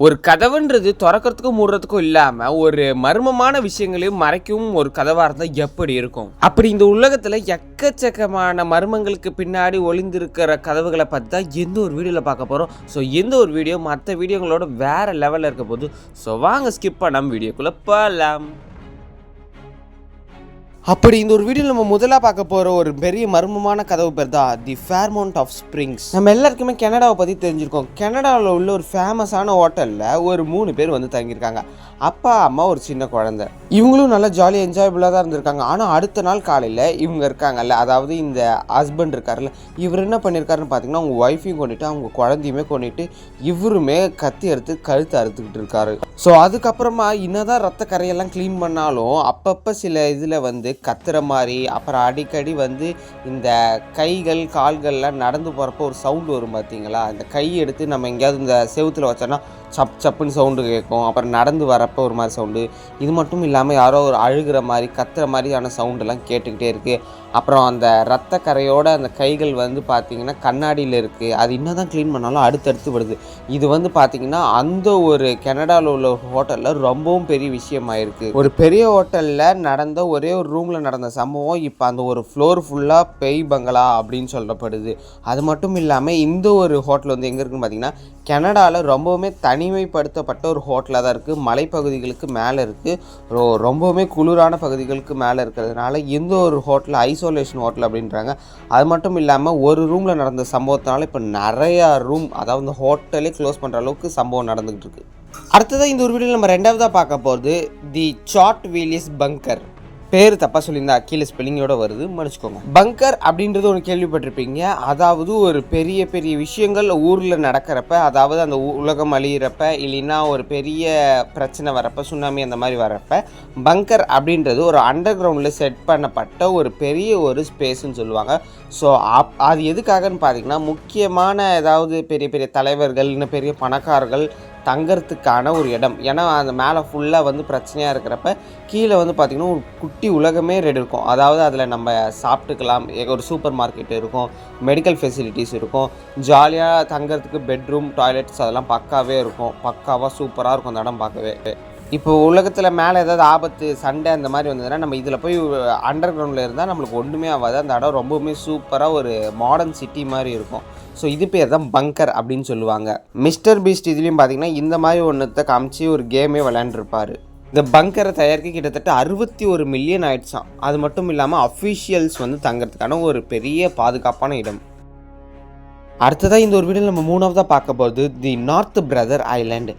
ஒரு கதவுன்றது திறக்கிறதுக்கும் மூடுறதுக்கும் இல்லாம ஒரு மர்மமான விஷயங்களையும் மறைக்கவும் ஒரு கதவா இருந்தா எப்படி இருக்கும்? அப்படி இந்த உலகத்துல எக்கச்சக்கமான மர்மங்களுக்கு பின்னாடி ஒளிந்திருக்கிற கதவுகளை பத்தி தான் எந்த ஒரு வீடியோல பார்க்க போறோம். ஸோ எந்த ஒரு வீடியோ மற்ற வீடியோங்களோட வேற லெவல்ல இருக்க போது ஸோ வாங்க ஸ்கிப் பண்ணாம வீடியோக்குள்ள போகலாம் அப்படி இந்த ஒரு வீடியோ நம்ம முதலாக பார்க்க போகிற ஒரு பெரிய மர்மமான கதவு பேர் தான் தி ஃபேர்மவுண்ட் ஆஃப் ஸ்ப்ரிங்ஸ் நம்ம எல்லாருக்குமே கனடாவை பற்றி தெரிஞ்சிருக்கோம். கனடாவில் உள்ள ஒரு ஃபேமஸான ஹோட்டலில் ஒரு மூணு பேர் வந்து தங்கியிருக்காங்க. அப்பா அம்மா ஒரு சின்ன குழந்தை. இவங்களும் நல்லா ஜாலியாக என்ஜாயபுளாக தான் இருந்திருக்காங்க. ஆனால் அடுத்த நாள் காலையில் இவங்க இருக்காங்கல்ல அதாவது இந்த ஹஸ்பண்ட் இருக்கார்ல இவர் என்ன பண்ணியிருக்காருன்னு பார்த்தீங்கன்னா அவங்க ஒய்ஃபையும் கொண்டுட்டு அவங்க குழந்தையுமே கொண்டுட்டு இவருமே கத்தி அறுத்து கழுத்து அறுத்துக்கிட்டு இருக்காரு. ஸோ அதுக்கப்புறமா என்னதான் ரத்த கரையெல்லாம் க்ளீன் பண்ணாலும் அப்பப்போ சில இதில் வந்து கத்துற மாதிரி அப்புறம் அடிக்கடி வந்து இந்த கைகள் கால்கள்லாம் நடந்து போகிறப்போ ஒரு சவுண்டு வரும் பார்த்தீங்களா அந்த கை எடுத்து நம்ம எங்கேயாவது இந்த செவுத்துல வச்சோன்னா சப் சப்புன்னு சவுண்டு கேட்கும். அப்புறம் நடந்து வர வரப்போ ஒரு மாதிரி சவுண்டு. இது மட்டும் இல்லாமல் யாரோ ஒரு அழுகிற மாதிரி கத்துற மாதிரியான சவுண்டெல்லாம் கேட்டுக்கிட்டே இருக்குது அப்புறம் அந்த ரத்த கரையோட அந்த கைகள் வந்து பார்த்திங்கன்னா கண்ணாடியில் இருக்குது அது என்ன தான் க்ளீன் பண்ணாலும் அடுத்தடுத்து வருது. இது வந்து பார்த்தீங்கன்னா அந்த ஒரு கனடாவில் உள்ள ஹோட்டலில் ரொம்பவும் பெரிய விஷயமாயிருக்கு. ஒரு பெரிய ஹோட்டலில் நடந்த ஒரே ஒரு ரூமில் நடந்த சம்பவம் இப்போ அந்த ஒரு ஃப்ளோர் ஃபுல்லாக பெய் பங்களா அப்படின்னு சொல்லப்படுது. அது மட்டும் இல்லாமல் இந்த ஒரு ஹோட்டல் வந்து எங்கே இருக்குன்னு பார்த்தீங்கன்னா கனடாவில் ரொம்பவுமே தனிமைப்படுத்தப்பட்ட ஒரு ஹோட்டலாக தான் இருக்குது மலைப்பகுதிகளுக்கு மேலே இருக்குது ரொம்பவுமே குளிரான பகுதிகளுக்கு மேலே இருக்கிறதுனால இந்த ஒரு ஹோட்டல் ஐசோலேஷன் ஹோட்டல் அப்படின்றாங்க. அது மட்டும் இல்லாமல் ஒரு ரூமில் நடந்த சம்பவத்தினால இப்போ நிறையா ரூம் அதாவது இந்த ஹோட்டலே க்ளோஸ் பண்ணுற அளவுக்கு சம்பவம் நடந்துகிட்டு இருக்கு. அடுத்ததாக இந்த ஒரு வீடியோவில் நம்ம ரெண்டாவதாக பார்க்க போகிறது தி சாட் வீலியஸ் பங்கர் பேர் தப்பாக சொல்லியிருந்தா கீழே ஸ்பெல்லிங்கோட வருது. மன்னிச்சுக்கோங்க. பங்கர் அப்படின்றது ஒன்று கேள்விப்பட்டிருப்பீங்க. அதாவது ஒரு பெரிய பெரிய விஷயங்கள் ஊரில் நடக்கிறப்ப அதாவது அந்த உலகம் அழியிறப்ப இல்லைன்னா ஒரு பெரிய பிரச்சனை வரப்ப சுனாமி அந்த மாதிரி வரப்ப பங்கர் அப்படின்றது ஒரு அண்டர் கிரவுண்டில் செட் பண்ணப்பட்ட ஒரு பெரிய ஒரு ஸ்பேஸ்ன்னு சொல்லுவாங்க. ஸோ அப் அது எதுக்காகன்னு பார்த்தீங்கன்னா முக்கியமான ஏதாவது பெரிய பெரிய தலைவர்கள் இன்னும் பெரிய பணக்காரர்கள் தங்கறதுக்கான ஒரு இடம். ஏன்னா அந்த மேலே ஃபுல்லாக வந்து பிரச்சனையாக இருக்கிறப்ப கீழே வந்து பார்த்திங்கன்னா ஒரு குட்டி உலகமே ரெடி இருக்கும். அதாவது அதில் நம்ம சாப்பிட்டுக்கலாம். ஒரு சூப்பர் மார்க்கெட் இருக்கும். மெடிக்கல் ஃபெசிலிட்டிஸ் இருக்கும். ஜாலியாக தங்கறதுக்கு பெட்ரூம் டாய்லெட்ஸ் அதெல்லாம் பக்காவே இருக்கும். பக்காவாக சூப்பராக இருக்கும் அந்த இடம் பார்க்கவே. இப்போ உலகத்தில் மேலே ஏதாவது ஆபத்து சண்டை அந்த மாதிரி வந்ததுன்னா நம்ம இதில் போய் அண்டர் கிரவுண்டில் இருந்தால் நம்மளுக்கு ஒன்றுமே ஆகாது. அந்த இடம் ரொம்பவுமே சூப்பராக ஒரு மாடர்ன் சிட்டி மாதிரி இருக்கும். ஸோ இது பேர் தான் பங்கர் அப்படின்னு சொல்லுவாங்க. மிஸ்டர் பீஸ்ட் இதுலேயும் பார்த்தீங்கன்னா இந்த மாதிரி ஒன்றத்தை காமிச்சு ஒரு கேமே விளையாண்டுருப்பார். இந்த பங்கரை தயாரிக்க கிட்டத்தட்ட அறுபத்தி ஒரு மில்லியன் ஆயிடுச்சான் அது மட்டும் இல்லாமல் அஃபீஷியல்ஸ் வந்து தங்கிறதுக்கான ஒரு பெரிய பாதுகாப்பான இடம். அடுத்ததாக இந்த ஒரு வீடியோ நம்ம மூணாவதாக பார்க்க போகிறது தி நார்த் பிரதர் ஐலாண்டு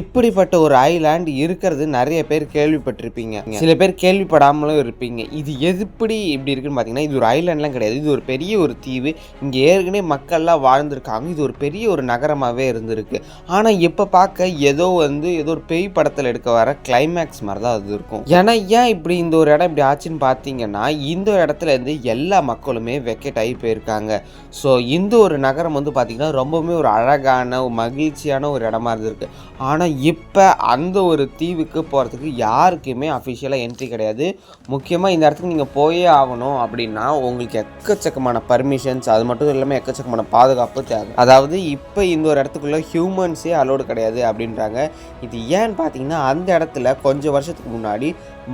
இப்படிப்பட்ட ஒரு ஐலாண்ட் இருக்கிறது நிறைய பேர் கேள்விப்பட்டிருப்பீங்க. சில பேர் கேள்விப்படாமலும் இருப்பீங்க. இது எப்படி இப்படி இருக்குன்னு பார்த்தீங்கன்னா இது ஒரு ஐலாண்ட்லாம் கிடையாது. இது ஒரு பெரிய ஒரு தீவு. இங்கே ஏற்கனவே மக்கள்லாம் வாழ்ந்துருக்காங்க. இது ஒரு பெரிய ஒரு நகரமாகவே இருந்திருக்கு. ஆனால் இப்போ பார்க்க ஏதோ வந்து ஏதோ ஒரு பேய் படத்தில் எடுக்க வர கிளைமேக்ஸ் மாதிரி தான் அது இருக்கும். ஏன்னா ஏன் இப்படி இந்த ஒரு இடம் இப்படி ஆச்சுன்னு பார்த்தீங்கன்னா இந்த ஒரு இடத்துல இருந்து எல்லா மக்களுமே வெக்கெட் ஆகி போயிருக்காங்க. ஸோ இந்த ஒரு நகரம் வந்து பார்த்திங்கன்னா ரொம்பவுமே ஒரு அழகான ஒரு மகிழ்ச்சியான ஒரு இடமா இருந்திருக்கு. ஆனால் இப்போ அந்த ஒரு தீவுக்கு போகிறதுக்கு யாருக்குமே அஃபிஷியலாக என்ட்ரி கிடையாது. முக்கியமாக இந்த இடத்துக்கு நீங்கள் போயே ஆகணும் அப்படின்னா உங்களுக்கு எக்கச்சக்கமான பர்மிஷன்ஸ் அது மட்டும் இல்லாமல் எக்கச்சக்கமான பாதுகாப்பு தேவை. அதாவது இப்போ இந்த ஒரு இடத்துக்குள்ளே ஹியூமன்ஸே அலோடு கிடையாது அப்படின்றாங்க. இது ஏன்னு பார்த்தீங்கன்னா அந்த இடத்துல கொஞ்சம் வருஷத்துக்கு முன்னாடி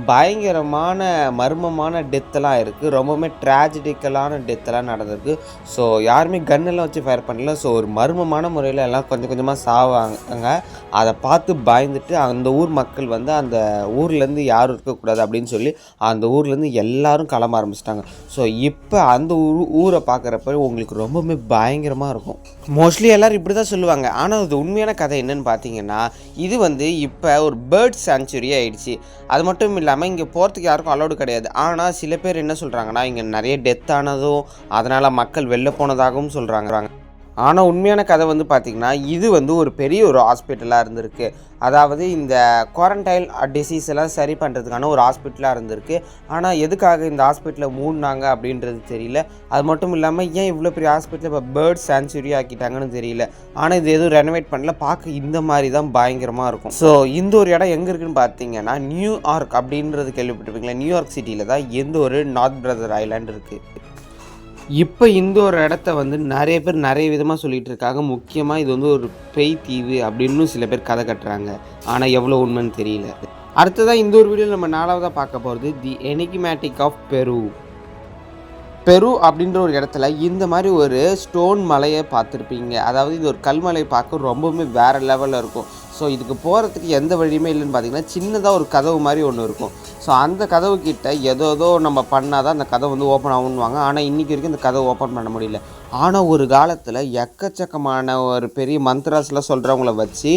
பயங்கரமான மர்மமான டெத்தெல்லாம் இருக்குது ரொம்பவுமே ட்ராஜடிக்கலான டெத்தெல்லாம் நடந்திருக்கு. ஸோ யாருமே கன்னெல்லாம் வச்சு ஃபயர் பண்ணல. ஸோ ஒரு மர்மமான முறையில் எல்லாம் கொஞ்சம் கொஞ்சமாக சாவாங்க. அதை அதை பார்த்து பயந்துட்டு அந்த ஊர் மக்கள் வந்து அந்த ஊர்லேருந்து யாரும் இருக்கக்கூடாது அப்படின்னு சொல்லி அந்த ஊர்லேருந்து எல்லோரும் கிளம்ப ஆரம்பிச்சிட்டாங்க. ஸோ இப்போ அந்த ஊர் ஊரை பார்க்குறப்ப உங்களுக்கு ரொம்பவுமே பயங்கரமாக இருக்கும். மோஸ்ட்லி எல்லோரும் இப்படி தான் சொல்லுவாங்க. ஆனால் அது உண்மையான கதை என்னென்னு பார்த்தீங்கன்னா இது வந்து இப்போ ஒரு பேர்ட் சாங்சுரி ஆயிடுச்சு. அது மட்டும் இல்லாமல் இங்கே போகிறதுக்கு யாருக்கும் அலோடு கிடையாது. ஆனால் சில பேர் என்ன சொல்கிறாங்கன்னா இங்கே நிறைய டெத் ஆனதும் அதனால் மக்கள் வெளில போனதாகவும் சொல்கிறாங்க ஆனால் உண்மையான கதை வந்து பார்த்திங்கன்னா இது வந்து ஒரு பெரிய ஒரு ஹாஸ்பிட்டலாக இருந்திருக்கு. அதாவது இந்த குவாரண்டைன் டிசீஸ் எல்லாம் சரி பண்ணுறதுக்கான ஒரு ஹாஸ்பிட்டலாக இருந்திருக்கு. ஆனால் எதுக்காக இந்த ஹாஸ்பிட்டலை மூடினாங்க அப்படின்றது தெரியல. அது மட்டும் இல்லாமல் ஏன் இவ்வளோ பெரிய ஹாஸ்பிட்டல் இப்போ பேர்ட் சான்ச்சுரி ஆக்கிட்டாங்கன்னு தெரியல. ஆனால் இது எதுவும் ரெனோவேட் பண்ணல. பார்க்க இந்த மாதிரி தான் பயங்கரமாக இருக்கும். ஸோ இந்த ஒரு இடம் எங்கே இருக்குன்னு பார்த்தீங்கன்னா நியூயார்க் அப்படின்றது கேள்விப்பட்டிருப்பீங்களா? நியூயார்க் சிட்டியில் தான் எந்த ஒரு நார்த் பிரதர் ஐலாண்ட் இருக்குது இப்போ இந்த ஒரு இடத்த வந்து நிறைய பேர் நிறைய விதமாக சொல்லிகிட்டு இருக்காங்க. முக்கியமாக இது வந்து ஒரு பேய் தீவு அப்படின்னு சில பேர் கதை கட்டுறாங்க. ஆனால் எவ்வளோ உண்மைன்னு தெரியல. அடுத்ததாக இந்த ஒரு வீடியோ நம்ம நாலாவதாக பார்க்க போகிறது தி எனிகிமேட்டிக் ஆஃப் பெரு. பெரு அப்படின்ற ஒரு இடத்துல இந்த மாதிரி ஒரு ஸ்டோன் மலையை பார்த்துருப்பீங்க. அதாவது இது ஒரு கல்மலை பார்க்க ரொம்பவுமே வேறு லெவலில் இருக்கும். ஸோ இதுக்கு போகிறதுக்கு எந்த வழியுமே இல்லைன்னு பார்த்தீங்கன்னா சின்னதாக ஒரு கதவு மாதிரி ஒன்று இருக்கும். ஸோ அந்த கதவு கிட்ட ஏதோ ஏதோ நம்ம பண்ணால் தான் அந்த கதவு வந்து ஓப்பன் ஆகுன்னுவாங்க ஆனால் இன்றைக்கி வரைக்கும் இந்த கதவை ஓப்பன் பண்ண முடியல. ஆனால் ஒரு காலத்தில் எக்கச்சக்கமான ஒரு பெரிய மந்த்ராஸ்லாம் சொல்கிறவங்கள வச்சு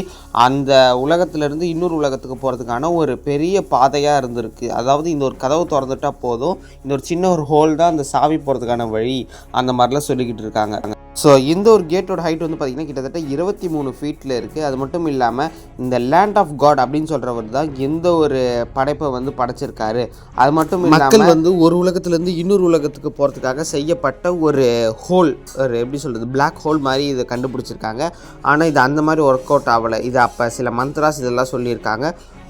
அந்த உலகத்துலேருந்து இன்னொரு உலகத்துக்கு போகிறதுக்கான ஒரு பெரிய பாதையாக இருந்திருக்கு. அதாவது இந்த ஒரு கதவு திறந்துட்டா போதும். இந்த ஒரு சின்ன ஒரு ஹோல் தான் அந்த சாவி போகிறதுக்கான வழி அந்த மாதிரிலாம் சொல்லிக்கிட்டு இருக்காங்க. ஸோ இந்த ஒரு கேட்டோட ஹைட் வந்து பார்த்திங்கன்னா கிட்டத்தட்ட இருபத்தி மூணு ஃபீட்டில் இருக்குது அது மட்டும் இல்லாமல் இந்த லேண்ட் ஆஃப் காட் அப்படின்னு சொல்கிறவர் தான் எந்த ஒரு படைப்பை வந்து படைச்சிருக்காரு. அது மட்டும் மக்கள் வந்து ஒரு உலகத்துலேருந்து இன்னொரு உலகத்துக்கு போகிறதுக்காக செய்யப்பட்ட ஒரு ஹோல் ஒரு எப்படி சொல்கிறது பிளாக் ஹோல் மாதிரி இதை கண்டுபிடிச்சிருக்காங்க. ஆனால் இது அந்த மாதிரி ஒர்க் அவுட் ஆகலை. இது அப்போ சில மந்த்ராஸ் இதெல்லாம் சொல்லியிருக்காங்க.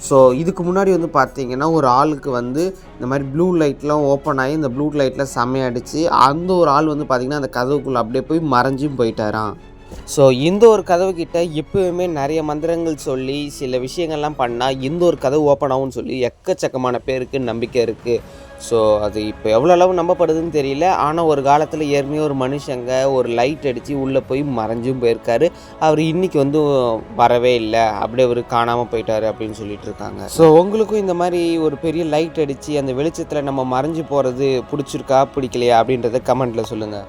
ஸோ இதுக்கு முன்னாடி வந்து பார்த்தீங்கன்னா ஒரு ஆளுக்கு வந்து இந்த மாதிரி ப்ளூ லைட்லாம் ஓப்பன் ஆகி இந்த ப்ளூ லைட்டில் செமையடிச்சு அந்த ஒரு ஆள் வந்து பார்த்திங்கன்னா அந்த கதவுக்குள்ளே அப்படியே போய் மறைஞ்சும் போயிட்டாராம். ஸோ இந்த ஒரு கதவு கிட்ட எப்பவுமே நிறைய மந்திரங்கள் சொல்லி சில விஷயங்கள்லாம் பண்ணால் இந்த ஒரு கதவு ஓப்பன் ஆகும்னு சொல்லி எக்கச்சக்கமான பேருக்கு நம்பிக்கை இருக்குது ஸோ அது இப்போ எவ்வளோ அளவு நம்பப்படுதுன்னு தெரியல. ஆனால் ஒரு காலத்தில் ஏற்கனவே ஒரு மனுஷங்க ஒரு லைட் அடித்து உள்ளே போய் மறைஞ்சும் போயிருக்காரு. அவர் இன்றைக்கி வந்து வரவே இல்லை. அப்படியே அவர் காணாமல் போயிட்டார் அப்படின்னு சொல்லிட்டு இருக்காங்க. ஸோ உங்களுக்கும் இந்த மாதிரி ஒரு பெரிய லைட் அடித்து அந்த வெளிச்சத்தில் நம்ம மறைஞ்சு போகிறது பிடிச்சிருக்கா பிடிக்கலையா அப்படின்றத கமெண்ட்டில் சொல்லுங்கள்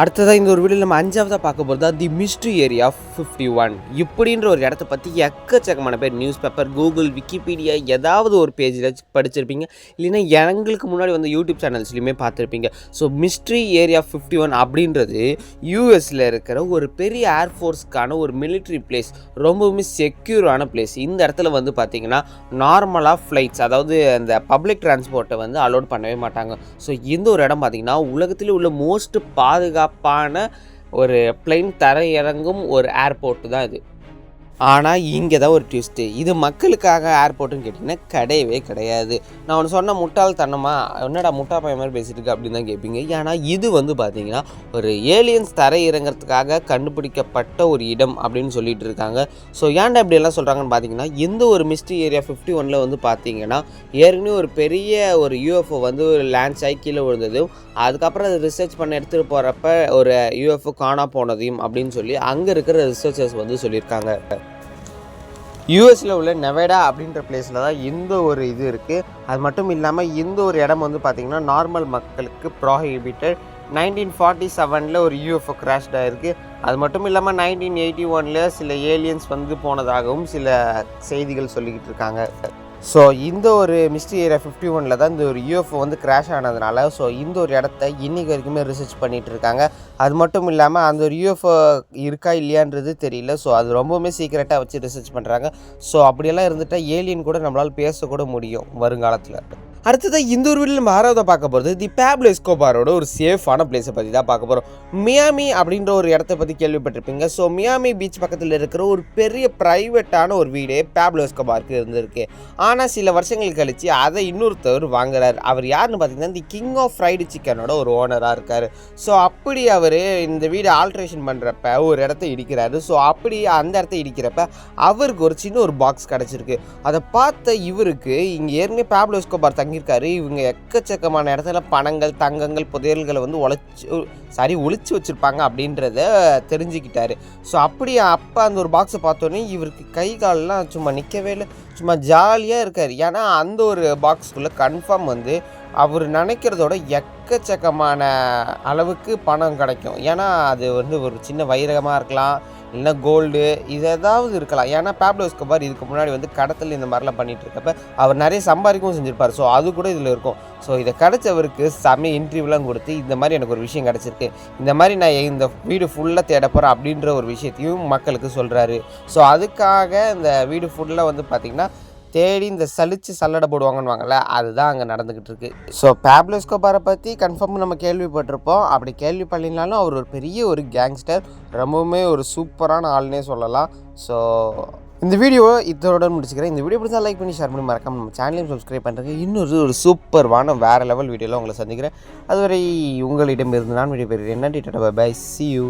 அடுத்ததாக இந்த ஒரு வீடியோ நம்ம அஞ்சாவதாக பார்க்க போகிறது the mystery area fifty one இப்படின்ற ஒரு இடத்த பற்றி எக்கச்சக்கமான பேர் நியூஸ் பேப்பர் கூகுள் விக்கிபீடியா ஏதாவது ஒரு பேஜில் படிச்சிருப்பீங்க. இல்லைன்னா எங்களுக்கு முன்னாடி வந்து யூடியூப் சேனல்ஸ்லையுமே பார்த்துருப்பீங்க. So mystery area fifty one அப்படின்றது யூஎஸில் இருக்கிற ஒரு பெரிய ஏர்ஃபோர்ஸ்க்கான ஒரு மிலிட்ரி பிளேஸ் ரொம்பவுமே செக்யூரான பிளேஸ் இந்த இடத்துல வந்து பார்த்தீங்கன்னா நார்மலாக ஃப்ளைட்ஸ் அதாவது அந்த பப்ளிக் டிரான்ஸ்போர்ட்டை வந்து அலோட் பண்ணவே மாட்டாங்க. ஸோ இந்த ஒரு இடம் பார்த்தீங்கன்னா உலகத்தில் உள்ள மோஸ்ட் பாதுகாப்பான ஒரு பிளைன் தரையிறங்கும் ஒரு ஏர்போர்ட் தான் இது. ஆனால் இங்கே தான் ஒரு ட்விஸ்ட்டு இது மக்களுக்காக ஏர்போர்ட்டுன்னு கேட்டிங்கன்னா கிடையவே கிடையாது. நான் ஒன்று சொன்ன முட்டாள்தனமா என்னடா முட்டா பையன் மாதிரி பேசிட்டு இருக்கு அப்படின்னு தான் கேட்பீங்க ஏன்னா இது வந்து பார்த்தீங்கன்னா ஒரு ஏலியன்ஸ் தரை இறங்கிறதுக்காக கண்டுபிடிக்கப்பட்ட ஒரு இடம் அப்படின்னு சொல்லிட்டு இருக்காங்க. ஸோ ஏன்டா இப்படியெல்லாம் சொல்கிறாங்கன்னு பார்த்தீங்கன்னா எந்த ஒரு மிஸ்ட்ரி ஏரியா ஃபிஃப்டி ஒனில் வந்து பார்த்தீங்கன்னா ஏற்கனவே ஒரு பெரிய ஒரு யூஎஃப்ஓ வந்து ஒரு லேண்ட் ஆகி கீழே விழுந்ததும் அதுக்கப்புறம் அது ரிசர்ச் பண்ண எடுத்துகிட்டு போகிறப்ப ஒரு யூஎஃப்ஓ காணா போனதையும் அப்படின்னு சொல்லி அங்கே இருக்கிற ரிசர்ச்சர்ஸ் வந்து சொல்லியிருக்காங்க. யூஎஸில் உள்ள நெவேடா அப்படின்ற பிளேஸில் தான் இந்த ஒரு இது இருக்குது அது மட்டும் இல்லாமல் இந்த ஒரு இடம் வந்து பார்த்திங்கன்னா நார்மல் மக்களுக்கு ப்ராஹிபிட்டட் நைன்டீன் ஃபார்ட்டி செவனில் ஒரு யூஎஃப்ஓ கிராஷ்ட் ஆகிருக்கு அது மட்டும் இல்லாமல் நைன்டீன் எயிட்டி ஒனில் சில ஏலியன்ஸ் வந்து போனதாகவும் சில செய்திகள் சொல்லிக்கிட்டு இருக்காங்க. ஸோ இந்த ஒரு மிஸ்ட்ரி ஏரியா ஃபிஃப்டி ஒனில் தான் இந்த ஒரு யூஎஃப்ஓ வந்து கிராஷ் ஆனதுனால ஸோ இந்த ஒரு இடத்த இன்றைக்கி வரைக்குமே ரிசர்ச் பண்ணிகிட்டு இருக்காங்க. அது மட்டும் இல்லாமல் அந்த ஒரு யூஎஃப்ஓ இருக்கா இல்லையான்றது தெரியல. ஸோ அது ரொம்பவுமே சீக்கிரட்டாக வச்சு ரிசர்ச் பண்ணுறாங்க ஸோ அப்படியெல்லாம் இருந்துட்டால் ஏலியன் கூட நம்மளால் பேசக்கூட முடியும் வருங்காலத்தில். அடுத்ததாக இந்த ஒரு வீடியோ நம்ம ஆறாவதாக பார்க்க போகிறது தி பேப்லோ எஸ்கோபாரோட ஒரு சேஃபான பிளேஸை பற்றி தான் பார்க்க போகிறோம் மியாமி அப்படின்ற ஒரு இடத்த பற்றி கேள்விப்பட்டிருப்பீங்க. ஸோ மியாமி பீச் பக்கத்தில் இருக்கிற ஒரு பெரிய ப்ரைவேட்டான ஒரு வீடே பேப்லோ எஸ்கோபாருக்கு இருந்திருக்கு. ஆனால் சில வருஷங்கள் கழித்து அதை இன்னொருத்தவர் வாங்குறாரு. அவர் யாருன்னு பார்த்தீங்கன்னா தி கிங் ஆஃப் ஃப்ரைடு சிக்கனோட ஒரு ஓனராக இருக்கார். ஸோ அப்படி அவர் இந்த வீடு ஆல்ட்ரேஷன் பண்ணுறப்ப ஒரு இடத்த இடிக்கிறாரு. ஸோ அப்படி அந்த இடத்த இடிக்கிறப்ப அவருக்கு ஒரு சின்ன ஒரு பாக்ஸ் கிடச்சிருக்கு. அதை பார்த்த இவருக்கு இங்கே ஏற்கனவே பேப்லோ எஸ்கோபார் தங்கியிருக்காரு இவங்க எக்கச்சக்கமான இடத்துல பணங்கள் தங்கங்கள் புதையல்களை வந்து உழைச்சி சாரி ஒழிச்சு வச்சுருப்பாங்க அப்படின்றத தெரிஞ்சுக்கிட்டாரு. ஸோ அப்படி அப்போ அந்த ஒரு பாக்ஸை பார்த்தோன்னே இவருக்கு கை கால்லாம் சும்மா நிற்கவே இல்லை. சும்மா ஜாலியாக இருக்கார். ஏன்னா அந்த ஒரு பாக்ஸ்க்குள்ளே கன்ஃபார்ம் வந்து அவர் நினைக்கிறதோட எக்கச்சக்கமான அளவுக்கு பணம் கிடைக்கும். ஏன்னா அது வந்து ஒரு சின்ன வைரகமாக இருக்கலாம். இல்லைன்னா கோல்டு இது ஏதாவது இருக்கலாம். ஏன்னா பேப்லோ எஸ்கோபார் இதுக்கு முன்னாடி வந்து கடத்தல் இந்த மாதிரிலாம் பண்ணிகிட்டு இருக்கப்ப அவர் நிறைய சம்பாதிக்கவும் செஞ்சிருப்பார். ஸோ அது கூட இதில் இருக்கும். ஸோ இதை கிடச்சவருக்கு செம்ம இன்டர்வியூலாம் கொடுத்து இந்த மாதிரி எனக்கு ஒரு விஷயம் கிடச்சிருக்கு. இந்த மாதிரி நான் இந்த வீடு ஃபுல்லாக தேட போகிறேன் அப்படின்ற ஒரு விஷயத்தையும் மக்களுக்கு சொல்கிறாரு ஸோ அதுக்காக இந்த வீடு ஃபுல்லாக வந்து பார்த்திங்கன்னா தேடி இந்த சலிச்சு சல்லடை போடுவாங்கன்னு அதுதான் அங்கே நடந்துக்கிட்டு இருக்கு. ஸோ பேப்லோஸ்கோபாரை பற்றி கன்ஃபார்ம் நம்ம கேள்விப்பட்டிருப்போம். அப்படி கேள்வி பண்ணினாலும் அவர் ஒரு பெரிய ஒரு கேங்ஸ்டர் ரொம்பவுமே ஒரு சூப்பரான ஆள்னே சொல்லலாம். ஸோ இந்த வீடியோ இதோட முடிச்சுக்கிறேன். இந்த வீடியோ பிடிச்சா லைக் பண்ணி ஷேர் பண்ணி மறக்காம நம்ம சேனலையும் சப்ஸ்கிரைப் பண்ணுறேன் இன்னொரு ஒரு சூப்பர்வான வேறு லெவல் வீடியோவில் உங்களை சந்திக்கிறேன். அதுவரை உங்களிடம் இருந்து நான் வீடியோ பெறுகிறேன் நன்றி டாடா பை சி யூ